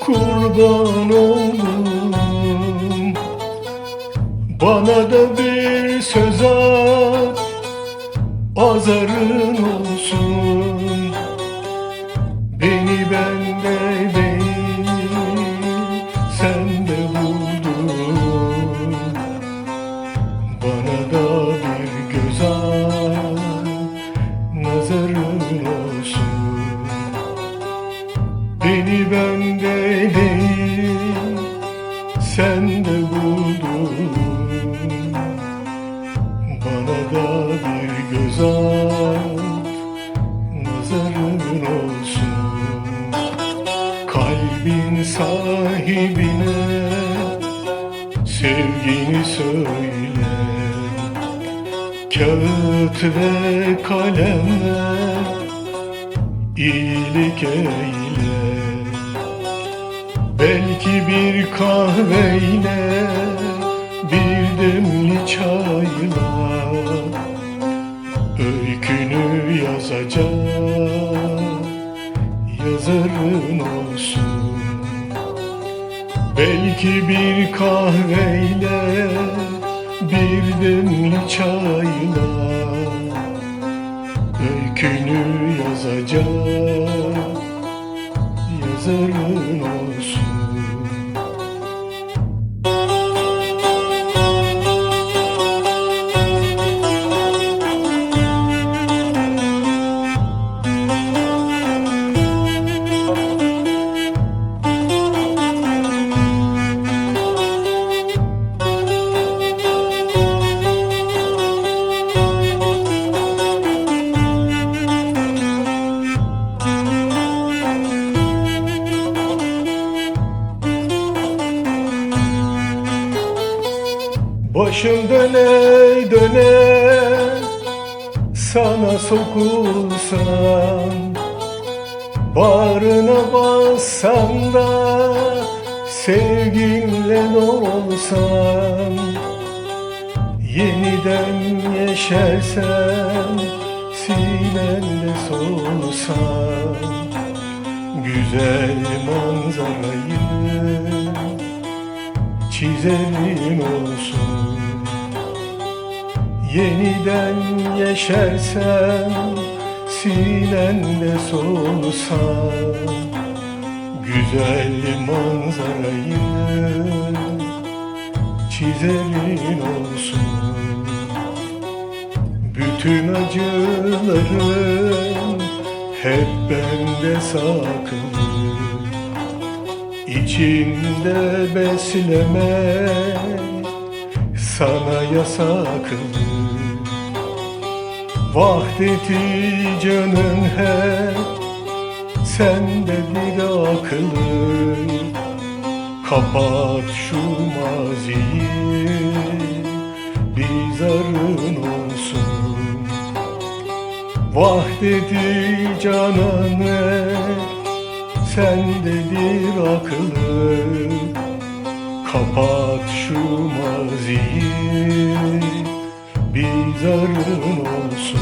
kurban oldum Bana da bir söz at Azarın olsun. Beni bende değil Sende buldun. Bana da bir göz Nazarın olsun Beni bende değil Sende buldun. Bana da bir göz at Nazarın olsun. Kalbin sahibine Sevgini söyle. Kağıt ve kalemle iyilik eyle. Belki bir kahveyle Bir demli çayla Öykünü yazacak Yazarın olsun. Belki bir kahveyle Bir demli çayla Öykünü yazacak Yazarın olsun Başım döne döne sana sokulsam Bağrına bassam da sevginle olsam Yeniden yeşersem sinende solsam Güzel manzarayı çizerin olsun. Yeniden yeşersem sinende solsam Güzel manzarayı çizerin olsun. Bütün acılarım hep bende saklı İçimde besleme. Sana yasaklı Vahdeti canın hep sendedir akıllı Kapat şu maziyi. Bir zarın olsun. Vahdeti canan hep sendedir akıllı Kapat şu maziyi. Bir zarın olsun